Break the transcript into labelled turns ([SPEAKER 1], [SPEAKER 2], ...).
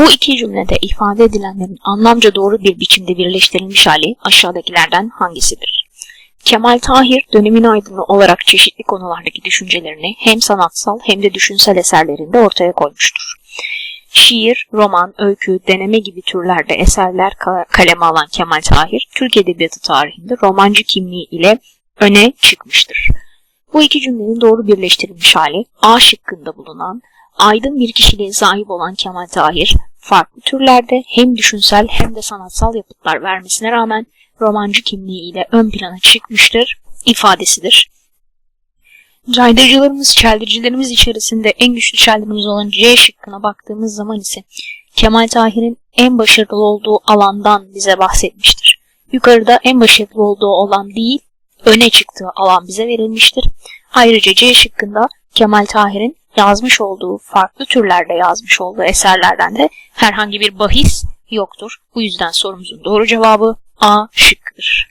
[SPEAKER 1] Bu iki cümlede ifade edilenlerin anlamca doğru bir biçimde birleştirilmiş hali aşağıdakilerden hangisidir? Kemal Tahir dönemin aydını olarak çeşitli konulardaki düşüncelerini hem sanatsal hem de düşünsel eserlerinde ortaya koymuştur. Şiir, roman, öykü, deneme gibi türlerde eserler ka- kaleme alan Kemal Tahir, Türk Edebiyatı tarihinde romancı kimliği ile öne çıkmıştır. Bu iki cümlenin doğru birleştirilmiş hali A şıkkında bulunan aydın bir kişiliğe sahip olan Kemal Tahir, farklı türlerde hem düşünsel hem de sanatsal yapıtlar vermesine rağmen romancı kimliği ile ön plana çıkmıştır ifadesidir. Caydırıcılarımız, çeldiricilerimiz içerisinde en güçlü çeldirimiz olan C şıkkına baktığımız zaman ise Kemal Tahir'in en başarılı olduğu alandan bize bahsetmiştir. Yukarıda en başarılı olduğu alan değil, öne çıktığı alan bize verilmiştir. Ayrıca C şıkkında Kemal Tahir'in yazmış olduğu, farklı türlerde yazmış olduğu eserlerden de herhangi bir bahis yoktur. Bu yüzden sorumuzun doğru cevabı A şıkkıdır.